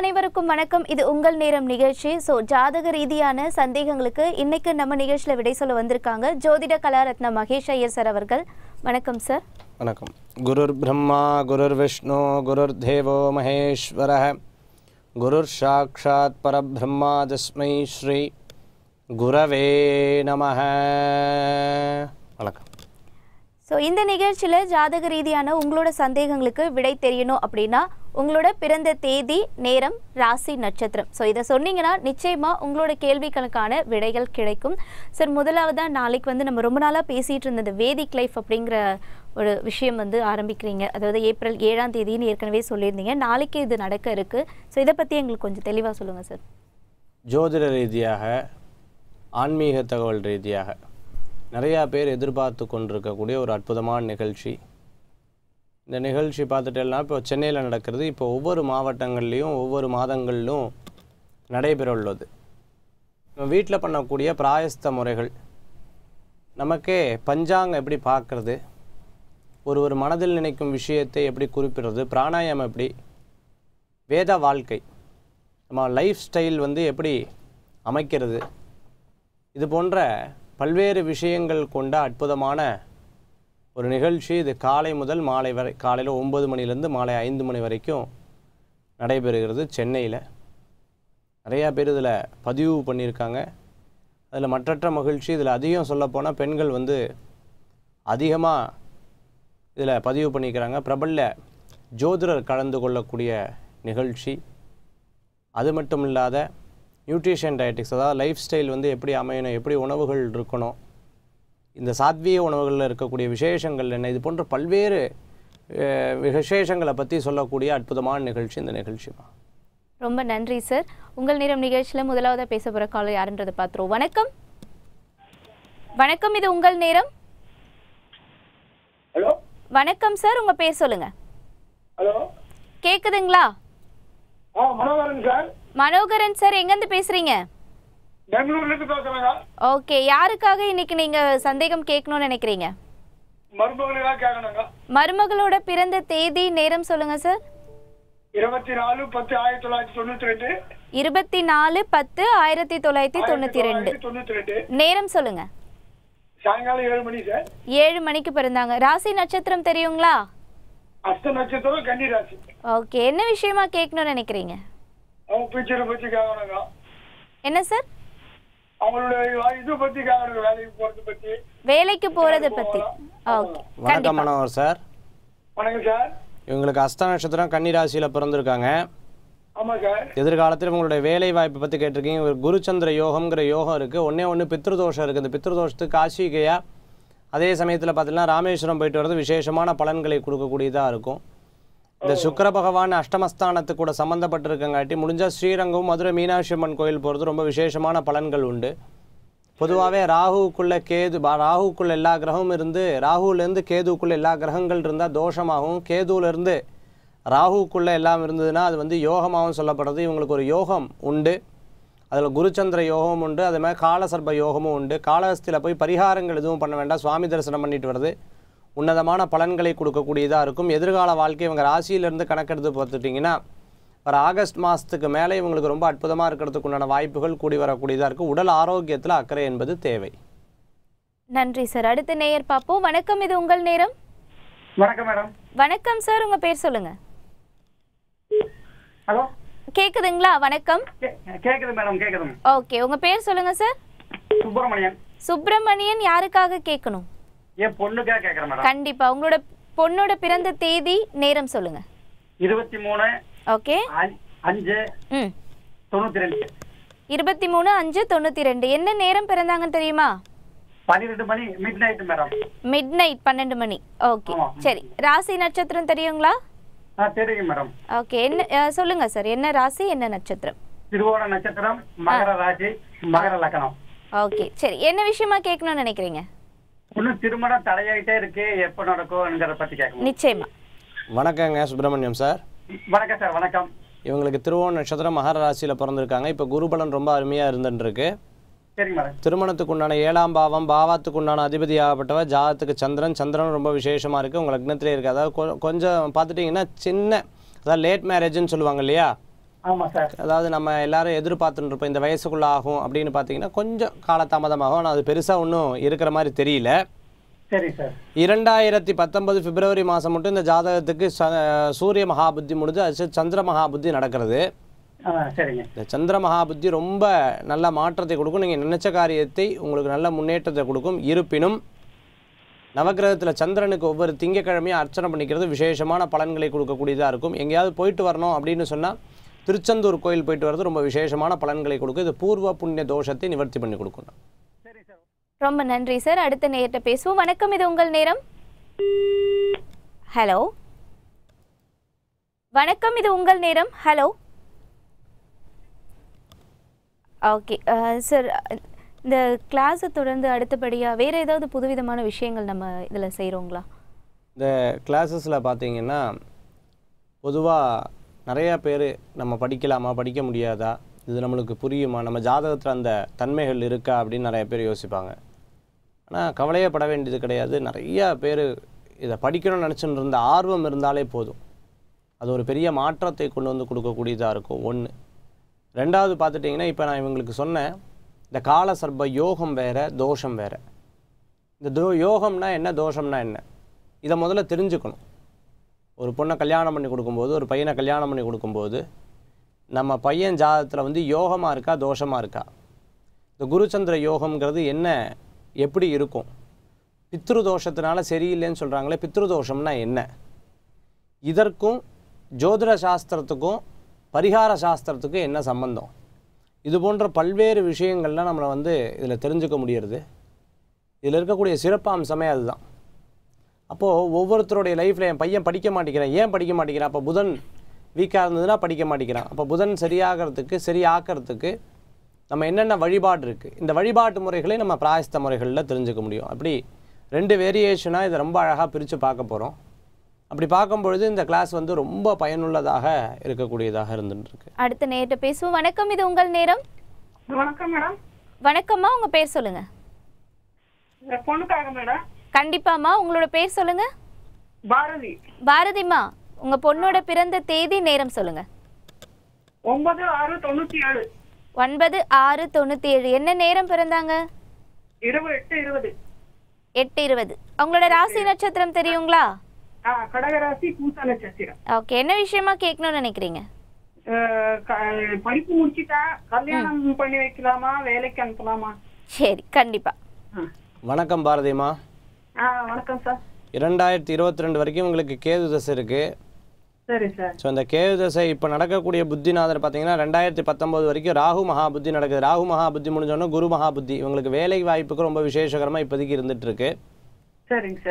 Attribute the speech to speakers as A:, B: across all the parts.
A: அனைவருக்கும் வணக்கம். இது உங்கள் நேரம் நிகழ்ச்சி. ஸோ ஜாதக ரீதியான சந்தேகங்களுக்கு இன்னைக்கு நம்ம நிகழ்ச்சியில் விடை சொல்ல வந்திருக்காங்க. ஜோதிட கலாரத்ன மகேஷ் ஐயர் சார் அவர்கள். வணக்கம் சார்
B: வணக்கம். குருர் பிரம்மா குருர் விஷ்ணு குருர் தேவோ மகேஸ்வர குருர் சாக்ஷாத் பரபிரம்மா தஸ்மை ஸ்ரீ குரவே நமஹ வணக்கம்.
A: ஸோ இந்த நிகழ்ச்சியில் ஜாதக ரீதியான உங்களோட சந்தேகங்களுக்கு விடை தெரியணும் அப்படின்னா உங்களோட பிறந்த தேதி நேரம் ராசி நட்சத்திரம். ஸோ இதை சொன்னீங்கன்னா நிச்சயமாக உங்களோட கேள்விகளுக்கான விடைகள் கிடைக்கும். சார் முதலாவதாக நாளைக்கு வந்து நம்ம ரொம்ப நாளாக பேசிகிட்டு இருந்தது வேதிக் லைஃப் அப்படிங்கிற ஒரு விஷயம் வந்து ஆரம்பிக்கிறீங்க. அதாவது ஏப்ரல் ஏழாம் தேதின்னு ஏற்கனவே சொல்லியிருந்தீங்க. நாளைக்கு இது நடக்க இருக்குது ஸோ இதை பற்றி எங்களுக்கு கொஞ்சம் தெளிவாக சொல்லுங்கள் சார்
B: ஜோதிட ரீதியாக ஆன்மீக தகவல் ரீதியாக நிறையா பேர் எதிர்பார்த்து கொண்டிருக்கக்கூடிய ஒரு அற்புதமான நிகழ்ச்சி. இந்த நிகழ்ச்சி பார்த்துட்டேன்னா இப்போ சென்னையில் நடக்கிறது இப்போ ஒவ்வொரு மாவட்டங்கள்லேயும் ஒவ்வொரு மாதங்களிலும் நடைபெற உள்ளது. நம்ம வீட்டில் பண்ணக்கூடிய பிராயஸ்த முறைகள். நமக்கே பஞ்சாங்கம் எப்படி பார்க்குறது? ஒரு ஒரு மனதில் நினைக்கும் விஷயத்தை எப்படி குறிப்பிடுறது? பிராணாயாமம் எப்படி? வேத வாழ்க்கை. நம்ம லைஃப் ஸ்டைல் வந்து எப்படி அமைக்கிறது? இது போன்ற பல்வேறு விஷயங்கள் கொண்ட அற்புதமான ஒரு நிகழ்ச்சி இது காலை முதல் மாலை வரை காலையில் ஒம்பது மணிலேருந்து மாலை ஐந்து மணி வரைக்கும் நடைபெறுகிறது சென்னையில். நிறையா பேர் இதில் பதிவு பண்ணியிருக்காங்க. அதில் மற்றற்ற மகிழ்ச்சி இதில் அதிகம் சொல்லப்போனால் பெண்கள் வந்து அதிகமாக இதில் பதிவு பண்ணிக்கிறாங்க. பிரபல ஜோதிடர் கலந்து கொள்ளக்கூடிய நிகழ்ச்சி. அது மட்டும் இல்லாத நியூட்ரிஷன் டயட்டிக்ஸ் அதாவது லைஃப் ஸ்டைல் வந்து எப்படி அமையணும் எப்படி உணவுகள் இருக்கணும் இந்த சாத்வீக உணவுகளில் இருக்கக்கூடிய விசேஷங்கள் என்ன? இது போன்ற பல்வேறு விசேஷங்களை பற்றி சொல்லக்கூடிய அற்புதமான நிகழ்ச்சி இந்த நிகழ்ச்சிமா
A: ரொம்ப நன்றி சார். உங்கள் நேரம் நிகழ்ச்சியில் முதலாவதாக பேச போகிற காலம் யாருன்றதை பார்த்துருவோம். வணக்கம். வணக்கம் இது உங்கள் நேரம்?
C: ஹலோ?
A: வணக்கம் சார். உங்கள் பேர் சொல்லுங்கள்
C: ஹலோ?
A: கேட்குதுங்களா
C: ஆ மனோகரன் சார்.
A: மனோகரன் சார். எங்கேருந்து ஓகே யாருக்காக இன்னைக்கு நீங்கள் சந்தேகம் கேட்கணும்னு நினைக்கிறீங்க?
C: மருமகளுக்காக கேட்கணுங்க.
A: மருமகளோட பிறந்த தேதி நேரம் சொல்லுங்கள் சார்
C: இருபத்தி நாலு பத்து ஆயிரத்தி தொள்ளாயிரத்தி தொண்ணூற்றி ரெண்டு.
A: இருபத்தி நாலு பத்து ஆயிரத்தி தொள்ளாயிரத்தி தொண்ணூற்றி ரெண்டு.
C: தொண்ணூற்றி ரெண்டு.
A: நேரம்
C: சாயங்காலம் ஏழு மணி சார்
A: ஏழு மணிக்கு பிறந்தாங்க. ராசி நட்சத்திரம் தெரியுங்களா?
C: அஸ்த நட்சத்திரம் கன்னி ராசி.
A: ஓகே என்ன விஷயமா கேட்கணும்னு நினைக்கிறீங்க?
C: அவங்க கேட்கணுங்க.
A: என்ன சார்
C: அவங்களுடைய இது வேலைக்கு
A: போறத பத்தி. ஓகே
B: வணக்கம் மனோகர் சார்.
C: வணக்கம் சார்.
B: இவங்களுக்கு அஸ்த நட்சத்திரம் கன்னி ராசியில் பிறந்திருக்காங்க.
C: சார்.
B: எதிர்காலத்தில் உங்களுடைய வேலை வாய்ப்பை பற்றி கேட்டிருக்கீங்க. ஒரு குருச்சந்திர யோகம்ங்கிற யோகம் இருக்குது ஒன்றே ஒன்று பித்ருதோஷம் இருக்குது இந்த பித்ருதோஷத்துக்கு காசிகையா அதே சமயத்தில் பார்த்தீங்கன்னா ராமேஸ்வரம் போயிட்டு வர்றது விசேஷமான பலன்களை கொடுக்கக்கூடியதாக இருக்கும். இந்த சுக்கர பகவான் அஷ்டமஸ்தானத்து கூட சம்மந்தப்பட்டிருக்கங்காட்டி முடிஞ்சால் ஸ்ரீரங்கம் மதுரை மீனாட்சி அம்மன் கோயில் போகிறது ரொம்ப விசேஷமான பலன்கள் உண்டு. பொதுவாகவே ராகுவுக்குள்ளே கேது பா- எல்லா கிரகமும் இருந்து ராகுலேருந்து கேதுவுக்குள்ளே எல்லா கிரகங்கள் இருந்தால் தோஷமாகவும் கேதுவிலேருந்து ராகுவுக்குள்ளே எல்லாம் இருந்ததுன்னா அது வந்து யோகமாகவும் சொல்லப்படுறது. இவங்களுக்கு ஒரு யோகம் உண்டு. அதில் குருச்சந்திர யோகமும் உண்டு. அதே மாதிரி காலசர்ப யோகமும் உண்டு. காலஹஸ்தியில் போய் பரிகாரங்கள் எதுவும் பண்ண வேண்டாம். சுவாமி தரிசனம் பண்ணிட்டு வருது உன்னதமான பலன்களை கொடுக்கக்கூடியதாக இருக்கும். எதிர்கால வாழ்க்கை இவங்க ராசியிலேருந்து கணக்கெடுத்து பார்த்துட்டிங்கன்னா வர ஆகஸ்ட் மாதத்துக்கு மேலே இவங்களுக்கு ரொம்ப அற்புதமாக இருக்கிறதுக்கு உண்டான வாய்ப்புகள் கூடி வரக்கூடியதாக இருக்கும். உடல் ஆரோக்கியத்தில் அக்கறை என்பது தேவை.
A: நன்றி சார். அடுத்த நேயர் பாப்போம் வணக்கம் இது உங்கள் நேரம்?
C: வணக்கம் மேடம்.
A: வணக்கம் சார். உங்க பேர் சொல்லுங்க.
C: ஹலோ?
A: கேக்குதுங்களா? வணக்கம்.
C: கேட்குது மேடம். கேட்குது
A: ஓகே. உங்க பேர் சொல்லுங்க சார்.
C: சுப்பிரமணியன்.
A: சுப்பிரமணியன் யாருக்காக கேட்கணும்
C: என் பொண்ணுக்காக கேட்குறேன் மேடம்.
A: கண்டிப்பா. உங்களோட பொண்ணோட பிறந்த தேதி நேரம் சொல்லுங்க.
C: இருபத்தி மூணு
A: ஓகே
C: அஞ்சு
A: ம்.
C: தொண்ணூற்றி ரெண்டு
A: இருபத்தி மூணு அஞ்சு தொண்ணூத்தி ரெண்டு என்ன நேரம் பிறந்தாங்கன்னு தெரியுமா?
C: பன்னிரெண்டு மணி midnight madam.
A: Midnight பன்னெண்டு மணி. ஓகே. சரி. ராசி நட்சத்திரம் தெரியுங்களா?
C: ஆ தெரியும் மேடம்.
A: ஓகே. என்ன சொல்லுங்க சார். என்ன ராசி என்ன நட்சத்திரம்?
C: திருவோண நட்சத்திரம் மகர ராசி மகர லக்னம்
A: ஓகே. சரி. என்ன விஷயமா கேட்கணும்னு நினைக்கிறீங்க?
C: இன்னும் திருமணம் தடையாயிட்டே இருக்கு. எப்போ நடக்கும்ங்கிறத பத்தி கேட்கணும்.
A: நிச்சயமா.
B: வணக்கங்க சுப்பிரமணியம் சார்.
C: வணக்கம் சார் வணக்கம்.
B: இவங்களுக்கு திருவோண நட்சத்திரம் மகர ராசியில் பிறந்திருக்காங்க. இப்போ குருபலன் ரொம்ப அருமையாக இருந்துருக்கு திருமணத்துக்கு உண்டான ஏழாம் பாவம் பாவத்துக்கு உண்டான அதிபதியாகப்பட்டவர் ஜாதத்துக்கு சந்திரன். சந்திரன் ரொம்ப விசேஷமாக இருக்குது உங்கள் லக்னத்திலே இருக்குது அதாவது கொஞ்சம் பார்த்துட்டிங்கன்னா சின்ன அதாவது லேட் மேரேஜ்னு சொல்லுவாங்க இல்லையா? அதாவது நம்ம எல்லாரும் எதிர்பார்த்துட்டு இருப்போம் இந்த வயசுக்குள்ள ஆகும் அப்படின்னு பார்த்தீங்கன்னா கொஞ்சம் காலதாமதமாகும். ஆனால் அது பெருசாக ஒன்றும் இருக்கிற மாதிரி தெரியல.
C: சரி சார்.
B: இரண்டாயிரத்தி பத்தொன்பது பிப்ரவரி மாதம் மட்டும் இந்த ஜாதகத்துக்கு சூரிய மகாபுத்தி முடிஞ்சு அது சந்திர மகாபுத்தி நடக்கிறது. இந்த சந்திர மகாபுத்தி ரொம்ப நல்ல மாற்றத்தை கொடுக்கும். நீங்கள் நினைச்ச காரியத்தை உங்களுக்கு நல்ல முன்னேற்றத்தை கொடுக்கும். இருப்பினும் நவக்கிரகத்தில் சந்திரனுக்கு ஒவ்வொரு திங்கக்கிழமையும் அர்ச்சனை பண்ணிக்கிறது விசேஷமான பலன்களை கொடுக்கக்கூடியதாக இருக்கும். எங்கேயாவது போயிட்டு வரணும் அப்படின்னு சொன்னால் திருச்செந்தூர் கோயில் போயிட்டு வர்றது ரொம்ப விசேஷமான பலன்களை கொடுக்கும். இது பூர்வ புண்ணிய தோஷத்தை நிவர்த்தி பண்ணி கொடுக்கும்.
C: சரி சார்.
A: ரொம்ப நன்றி சார். அடுத்த நேரத்தை பேசுவோம். வணக்கம். இது உங்கள் நேரம்? ஹலோ? வணக்கம். இது உங்கள் நேரம்? ஹலோ? ஓகே. சார் இந்த கிளாஸை தொடர்ந்து அடுத்தபடியாக வேறு ஏதாவது புதுவிதமான விஷயங்கள் நம்ம இதில் செய்கிறோங்களா
B: இந்த கிளாஸஸில் பார்த்தீங்கன்னா பொதுவாக நிறையா பேர் நம்ம படிக்கலாமா படிக்க முடியாதா? இது நம்மளுக்கு புரியுமா? நம்ம ஜாதகத்தில் அந்த தன்மைகள் இருக்கா? அப்படின்னு நிறைய பேர் யோசிப்பாங்க. ஆனால் கவலையே பட வேண்டியது கிடையாது. நிறையா பேர் இதை படிக்கணும்னு நினச்சிட்டு இருந்த ஆர்வம் இருந்தாலே போதும். அது ஒரு பெரிய மாற்றத்தை கொண்டு வந்து கொடுக்கக்கூடியதாக இருக்கும். ஒன்று ரெண்டாவது பார்த்துட்டிங்கன்னா இப்போ நான் இவங்களுக்கு சொன்னேன். இந்த கால சர்ப்ப யோகம் வேறு தோஷம் வேறு. இந்த தோ யோகம்னா என்ன தோஷம்னா என்ன? இதை முதல்ல தெரிஞ்சுக்கணும். ஒரு பொண்ணை கல்யாணம் பண்ணி கொடுக்கும்போது ஒரு பையனை கல்யாணம் பண்ணி கொடுக்கும்போது நம்ம பையன் ஜாதகத்தில் வந்து யோகமாக இருக்கா தோஷமாக இருக்கா? இந்த குருச்சந்திர யோகம்ங்கிறது என்ன எப்படி இருக்கும்? பித்ருதோஷத்தினால சரியில்லைன்னு சொல்கிறாங்களே பித்ருதோஷம்னா என்ன? இதற்கும் ஜோதிட சாஸ்திரத்துக்கும் பரிகார சாஸ்திரத்துக்கும் என்ன சம்பந்தம்? இது போன்ற பல்வேறு விஷயங்கள்லாம் நம்மளை வந்து இதில் தெரிஞ்சுக்க முடியறது. இதில் இருக்கக்கூடிய சிறப்பம்சமே அதுதான். அப்போது ஒவ்வொருத்தருடைய லைஃப்பில் என் பையன் படிக்க மாட்டேங்கிறான். ஏன் படிக்க மாட்டேங்கிறான்? அப்போ புதன் வீக்காக இருந்ததுன்னா படிக்க மாட்டேங்கிறான். அப்போ புதன் சரியாகிறதுக்கு சரியாக்கிறதுக்கு நம்ம என்னென்ன வழிபாடு இருக்குது இந்த வழிபாட்டு முறைகளை நம்ம பிராயஸ்த முறைகளில் தெரிஞ்சுக்க முடியும். அப்படி ரெண்டு வேரியேஷனாக இதை ரொம்ப அழகாக பிரித்து பார்க்க போகிறோம் அப்படி பார்க்கும் பொழுது இந்த கிளாஸ் வந்து ரொம்ப பயனுள்ளதாக இருக்கக்கூடியதாக இருந்துட்டு இருக்கு
A: அடுத்த நேரத்தை பேசுவோம். வணக்கம் இது உங்கள் நேரம்?
D: வணக்கம் மேடம்.
A: வணக்கம்மா உங்கள் பேர் சொல்லுங்கள்
D: பொண்ணுக்காக மேடம்.
A: கண்டிப்பாம்மா உங்களோட பேர் சொல்லுங்கள்
D: பாரதி.
A: பாரதிம்மா உங்கள் பொண்ணோட பிறந்த தேதி நேரம் சொல்லுங்கள்
D: ஒன்பது ஆறு தொண்ணூத்தி ஏழு
A: ஒன்பது ஆறு தொண்ணூற்றி ஏழு என்ன நேரம் பிறந்தாங்க?
D: இருபது எட்டு இருபது.
A: எட்டு இருபது. அவங்களோட ராசி நட்சத்திரம் தெரியுங்களா?
D: கடகராசி பூசா நட்சத்திரம்.
A: ஓகே என்ன விஷயமா கேட்கணும்னு நினைக்கிறீங்க?
D: படிப்பு முடிச்சிட்டா கல்யாணம் பண்ணி வைக்கலாமா வேலைக்கு அனுப்பலாமா?
A: சரி கண்டிப்பா.
B: வணக்கம் பாரதிமா
D: வணக்கம் சார்.
B: இரண்டாயிரத்தி இருபத்தி ரெண்டு வரைக்கும் உங்களுக்கு கேது தசை இருக்குது
D: சரி சார்.
B: ஸோ இந்த கேது தசை இப்போ நடக்கக்கூடிய புத்திநாதர் பார்த்தீங்கன்னா ரெண்டாயிரத்தி பத்தொம்போது வரைக்கும் ராகு மகாபுத்தி நடக்குது. ராகு மகாபுத்தி முடிஞ்சோடனே குரு மகாபுத்தி. இவங்களுக்கு வேலை வாய்ப்புக்கு ரொம்ப விசேஷகரமாக இப்போதைக்கு இருந்துட்டு இருக்கு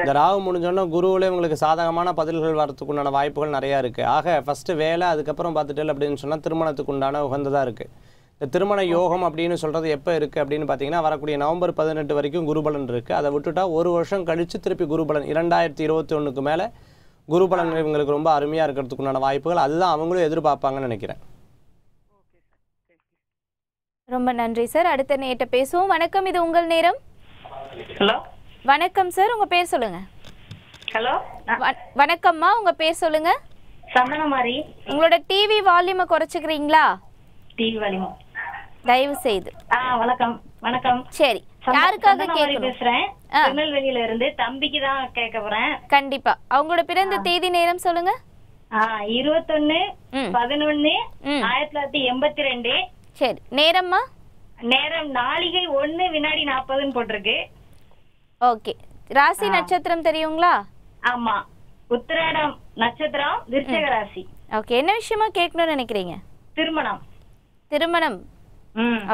B: இந்த ராகு முடிஞ்சோடனே குருவில் இவங்களுக்கு சாதகமான பதில்கள் வரதுக்கு உண்டான வாய்ப்புகள் நிறையா இருக்குது ஆக ஃபஸ்ட்டு வேலை அதுக்கப்புறம் பார்த்துட்டு அப்படின்னு சொன்னால் திருமணத்துக்கு உண்டான உகந்ததாக இருக்குது இந்த திருமண யோகம் அப்படின்னு சொல்கிறது எப்போ இருக்குது அப்படின்னு பார்த்தீங்கன்னா வரக்கூடிய நவம்பர் பதினெட்டு வரைக்கும் குருபலன் இருக்குது அதை விட்டுட்டா ஒரு வருஷம் கழித்து திருப்பி குருபலன். இரண்டாயிரத்தி இருபத்தி ஒன்றுக்கு மேலே குருபலன் இவங்களுக்கு ரொம்ப அருமையாக இருக்கிறதுக்கு உண்டான வாய்ப்புகள். அதுதான் அவங்களும் எதிர்பார்ப்பாங்கன்னு நினைக்கிறேன்.
A: ரொம்ப நன்றி சார். அடுத்த நேட்ட பேசுவோம். வணக்கம் இது உங்கள் நேரம்?
D: ஹலோ?
A: வணக்கம் சார். உங்க பேர் சொல்லுங்க.
D: ஹலோ?
A: வணக்கம்மா. உங்க பேர் சொல்லுங்க.
D: சந்தனமாரி
A: உங்களோட டிவி வால்யூமை குறைச்சிக்கிறீங்களா?
D: டிவி
A: தயவு செய்து
D: வணக்கம் வணக்கம்.
A: சரி யாருக்காக
D: பேசுறேன். திருநெல்வேலியில இருந்து தம்பிக்கு தான் கேட்க போறேன்.
A: கண்டிப்பா. அவங்களோட பிறந்த தேதி நேரம் சொல்லுங்க.
D: இருபத்தொன்னு. பதினொன்னு. ஆயிரத்தி தொள்ளாயிரத்தி எண்பத்தி ரெண்டு
A: சரி நேரம்மா?
D: நேரம் நாளிகை ஒண்ணு வினாடி நாற்பதுன்னு போட்டிருக்கு.
A: ஓகே. ராசி நட்சத்திரம் தெரியுங்களா?
D: ஆமா. உத்திராடம் நட்சத்திரம் விருச்சக ராசி.
A: ஓகே என்ன விஷயமா கேட்கணும்னு நினைக்கிறீங்க?
D: திருமணம்.
A: திருமணம்.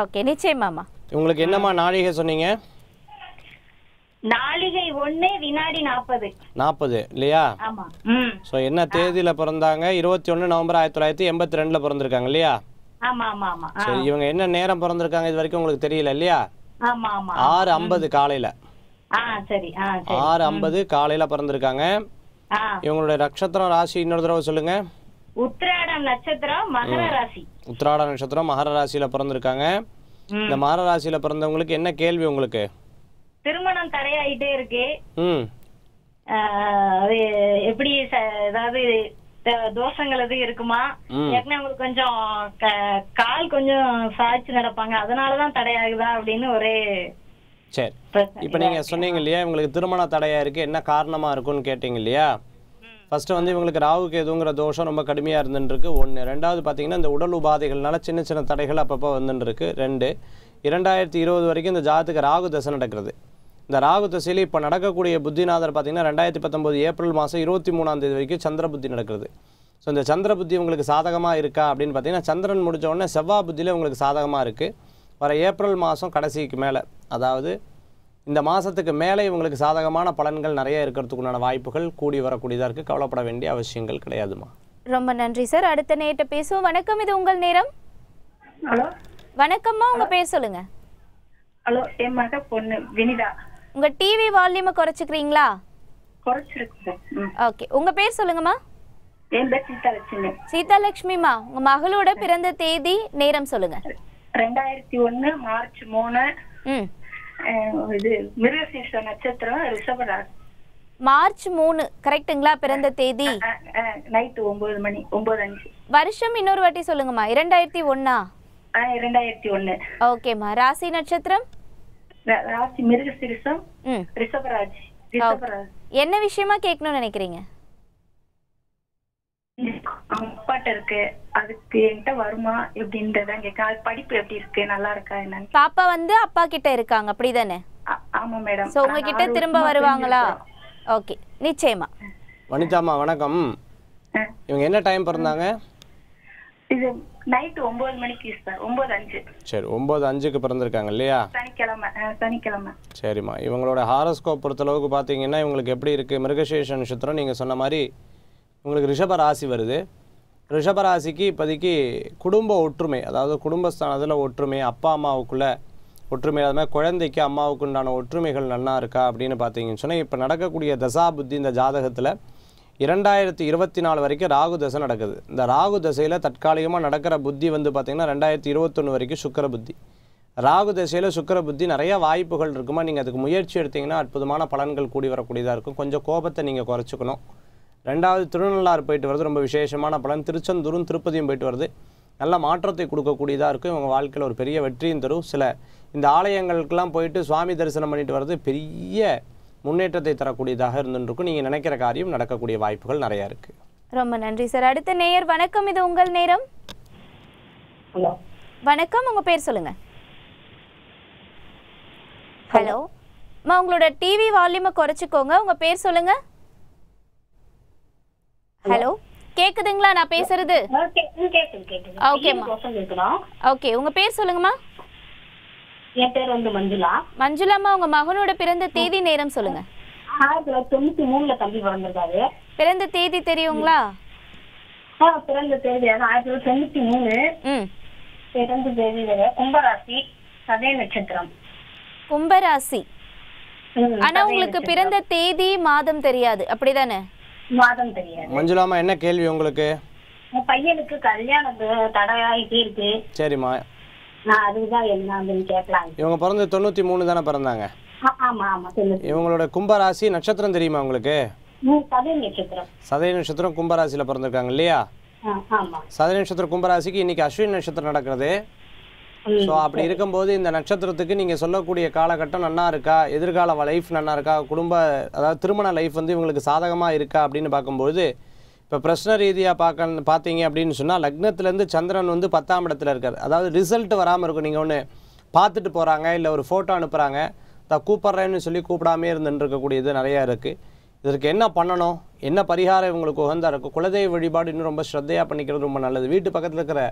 A: ஓகே நிச்சயமாம்மா
B: உங்களுக்கு என்னம்மா நாழிகை சொன்னீங்க?
D: நாளிகை ஒண்ணு வினாடி நாற்பது
B: நாற்பது இல்லையா? ஸோ என்ன தேதியில் பிறந்தாங்க? இருபத்தி ஒன்று நவம்பர் ஆயிரத்தி தொள்ளாயிரத்தி எண்பத்தி ரெண்டில் பிறந்திருக்காங்க இல்லையா. சரி இவங்க என்ன நேரம் பிறந்திருக்காங்க இது வரைக்கும் உங்களுக்கு தெரியல இல்லையா?
D: ஆமா ஆமா.
B: ஆறு ஐம்பது காலையில்.
D: ஆ சரி. ஆ சரி.
B: ஆறு ஐம்பது காலையில் பிறந்திருக்காங்க. இவங்களுடைய நட்சத்திரம் ராசி இன்னொரு தடவை சொல்லுங்க.
D: உத்திராடம் நட்சத்திரம் மகர ராசி.
B: உத்திராட நட்சத்திரம் மகர ராசியில் பிறந்திருக்காங்க. இந்த மகர ராசியில் பிறந்தவங்களுக்கு என்ன கேள்வி உங்களுக்கு?
D: திருமணம் தடையாயிட்டே இருக்கு. எப்படி ஏதாவது
E: தோஷங்கள் எதுவும் இருக்குமா. ஏற்கனவே அவங்களுக்கு கொஞ்சம் கால் கொஞ்சம் சாய்ச்சு நடப்பாங்க. அதனாலதான் தடையாகுதா அப்படின்னு ஒரே
B: சரி. இப்போ நீங்கள் சொன்னீங்க இல்லையா இவங்களுக்கு திருமண தடையாக இருக்குது என்ன காரணமாக இருக்கும்னு கேட்டீங்க இல்லையா? ஃபஸ்ட்டு வந்து இவங்களுக்கு ராகு கேதுங்கிற தோஷம் ரொம்ப கடுமையாக இருந்துருக்கு ஒன்று ரெண்டாவது பார்த்தீங்கன்னா இந்த உடல் உபாதைகள்னால சின்ன சின்ன தடைகள் அப்பப்போ வந்துருக்கு ரெண்டு இரண்டாயிரத்தி இருபது வரைக்கும் இந்த ஜாதத்துக்கு ராகு தசை நடக்கிறது. இந்த ராகு தசையில் இப்போ நடக்கக்கூடிய புத்திநாதர் பார்த்தீங்கன்னா ரெண்டாயிரத்தி பத்தொம்போது ஏப்ரல் மாதம் இருபத்தி மூணாம் தேதி வரைக்கும் சந்திர புத்தி நடக்கிறது. ஸோ இந்த சந்திர புத்தி உங்களுக்கு சாதகமாக இருக்கா அப்படின்னு பார்த்தீங்கன்னா சந்திரன் முடித்த உடனே செவ்வாய் புத்தியில் உங்களுக்கு சாதகமாக இருக்குது வர ஏப்ரல் மாதம் கடைசிக்கு மேலே. அதாவது இந்த மாதத்துக்கு மேலே இவங்களுக்கு சாதகமான பலன்கள் நிறைய இருக்கிறதுக்குண்டான வாய்ப்புகள் கூடி வரக்கூடியதாக இருக்குது கவலைப்பட வேண்டிய அவசியங்கள் கிடையாதுமா.
A: ரொம்ப நன்றி சார் அடுத்த நேட்ட பேசுவோம். வணக்கம். இது உங்கள் நேரம்?
D: ஹலோ?
A: வணக்கம்மா. உங்க பேர் சொல்லுங்க.
D: ஹலோ என் மக பொண்ணு வினிதா.
A: உங்க டிவி வால்யூமை குறைச்சிக்கிறீங்களா? ஓகே உங்க பேர் சொல்லுங்கம்மா. சீதாலட்சுமிமா உங்க மகளோட பிறந்த தேதி நேரம் சொல்லுங்க.
D: ரெண்டாயிரத்தி ஒண்ணு மார்ச் மூணு. இது மிருகசீர்ஷ நட்சத்திரம் ரிஷபராசி.
A: மார்ச் மூணு கரெக்ட்டுங்களா பிறந்த தேதி?
D: நைட்டு ஒன்பது மணி ஒன்பது அஞ்சு.
A: வருஷம் இன்னொரு வாட்டி சொல்லுங்கம்மா. இரண்டாயிரத்தி ஒண்ணா?
D: ஆஹ் ரெண்டாயிரத்தி ஒண்ணு.
A: ஓகேம்மா. ராசி நட்சத்திரம்?
D: ராசி மிருகசீரிஷம்
A: ம்.
D: ரிஷபராசி. ரிஷபராசி.
A: என்ன விஷயமா கேட்கணும்னு நினைக்கிறீங்க?
D: அப்பாட்ட இருக்கு. அதுக்கு என்கிட்ட வருமா? எப்படின்றதான் கேட்க அது படிப்பு எப்படி இருக்கு? நல்லா இருக்கா என்னன்னு.
A: பாப்பா வந்து அப்பா கிட்ட இருக்காங்க. அப்படிதானே?
D: ஆமா மேடம்.
A: சோ உங்ககிட்ட திரும்ப வருவாங்களா? ஓகே நிச்சயமா.
B: வனிதாம்மா வணக்கம். இவங்க என்ன டைம் பிறந்தாங்க?
D: இது நைட்டு ஒன்பது மணிக்கு சார் ஒன்பது அஞ்சு.
B: சரி ஒம்பது அஞ்சுக்கு பிறந்திருக்காங்க இல்லையா?
D: சனிக்கிழமை. சனிக்கிழமை.
B: சரிம்மா. இவங்களோட ஹாரோஸ்கோப் பொறுத்தளவுக்கு பார்த்தீங்கன்னா இவங்களுக்கு எப்படி இருக்குது மிருகசேஷ நட்சத்திரம் நீங்கள் சொன்ன மாதிரி உங்களுக்கு ரிஷப ராசி வருது. ரிஷபராசிக்கு இப்போதைக்கு குடும்ப ஒற்றுமை அதாவது குடும்பஸ்தானத்தில் ஒற்றுமை அப்பா அம்மாவுக்குள்ள ஒற்றுமை அது மாதிரி குழந்தைக்கு அம்மாவுக்கு உண்டான ஒற்றுமைகள் நல்லா இருக்கா அப்படின்னு பார்த்தீங்கன்னு சொன்னால் இப்போ நடக்கக்கூடிய தசா புத்தி இந்த ஜாதகத்தில் இரண்டாயிரத்தி இருபத்தி நாலு வரைக்கும் ராகு தசை நடக்குது. இந்த ராகு தசையில் தற்காலிகமாக நடக்கிற புத்தி வந்து பார்த்திங்கன்னா ரெண்டாயிரத்தி இருபத்தொன்று வரைக்கும் சுக்கர புத்தி. ராகு தசையில் சுக்கர புத்தி நிறைய வாய்ப்புகள் இருக்குமா? நீங்கள் அதுக்கு முயற்சி எடுத்தீங்கன்னா அற்புதமான பலன்கள் கூடி வரக்கூடியதாக இருக்கும். கொஞ்சம் கோபத்தை நீங்கள் குறைச்சிக்கணும். ரெண்டாவது திருநள்ளாறு போயிட்டு வருது ரொம்ப விசேஷமான பலன். திருச்செந்தூரும் திருப்பதியும் போயிட்டு வருது நல்ல மாற்றத்தை கொடுக்கக்கூடியதாக இருக்கும். இவங்க வாழ்க்கையில் ஒரு பெரிய வெற்றியும் தரும். சில இந்த ஆலயங்களுக்கெல்லாம் போயிட்டு சுவாமி தரிசனம் பண்ணிட்டு வர்றது பெரிய முன்னேற்றத்தை தரக்கூடியதாக இருந்துருக்கும் நீங்கள் நினைக்கிற காரியம் நடக்கக்கூடிய வாய்ப்புகள் நிறையா இருக்குது
A: ரொம்ப நன்றி சார். அடுத்த நேயர் வணக்கம். இது உங்கள் நேரம்.
D: ஹலோ.
A: வணக்கம். உங்க பேர் சொல்லுங்க. ஹலோ. உங்களோட டிவி வால்யூமை குறைச்சிக்கோங்க. உங்க பேர் சொல்லுங்க. ஹலோ. கேக்குதுங்களா நான் பேசுறது? ஓகே உங்க பேர் சொல்லுங்கம்மா.
E: என் பேர் வந்து மஞ்சுளா.
A: மஞ்சுளாம்மா உங்க மகனோட பிறந்த தேதி நேரம் சொல்லுங்க.
E: ஆயிரத்தி தொள்ளாயிரத்தி தொண்ணூத்தி மூணுல தம்பி பிறந்திருக்காரு.
A: பிறந்த தேதி தெரியுங்களா?
E: பிறந்த தேதி ஆயிரத்தி தொள்ளாயிரத்தி தொண்ணூத்தி மூணு. பிறந்த தேதி கும்பராசி சதய நட்சத்திரம்.
A: கும்பராசி. ஆனா உங்களுக்கு. பிறந்த தேதி மாதம் தெரியாது அப்படிதானே?
E: மாதம் தெரியாது.
B: மஞ்சுளாமா என்ன கேள்வி உங்களுக்கு?
E: பையனுக்கு கல்யாணம் தடையாயிட்டே இருக்கு.
B: சரிம்மா.
E: நான் அதுக்குதான் என்ன கேட்கலாம்
B: இவங்க பிறந்து தொண்ணூற்றி மூணு தானே பிறந்தாங்க? இவங்களோட கும்பராசி நட்சத்திரம் தெரியுமா உங்களுக்கு?
E: சதய நட்சத்திரம்.
B: கும்பராசியில் பிறந்திருக்காங்க இல்லையா? சதய நட்சத்திரம் கும்பராசிக்கு இன்னைக்கு அஸ்வினி நட்சத்திரம் நடக்கிறது. ஸோ அப்படி இருக்கும்போது இந்த நட்சத்திரத்துக்கு நீங்கள் சொல்லக்கூடிய காலகட்டம் நல்லா இருக்கா? எதிர்கால லைஃப் நல்லா இருக்கா? குடும்ப அதாவது திருமண லைஃப் வந்து இவங்களுக்கு சாதகமாக இருக்கா? அப்படின்னு பார்க்கும்போது இப்போ பிரச்சனை ரீதியாக பார்க்க பார்த்தீங்க அப்படின்னு சொன்னால் லக்னத்துலேருந்து சந்திரன் வந்து பத்தாம் இடத்துல இருக்கார். அதாவது ரிசல்ட் வராமல் இருக்கும். நீங்கள் ஒன்று பார்த்துட்டு போகிறாங்க இல்லை ஒரு ஃபோட்டோ அனுப்புகிறாங்க தான் கூப்பிட்றேன்னு சொல்லி கூப்பிடாமே இருந்துருக்கக்கூடியது நிறையா இருக்குது இதற்கு என்ன பண்ணணும்? என்ன பரிகாரம் இவங்களுக்கு உகந்தா இருக்கும்? குலதெய்வ வழிபாடு இன்னும் ரொம்ப ஸ்ரத்தையாக பண்ணிக்கிறது ரொம்ப நல்லது. வீட்டு பக்கத்தில் இருக்கிற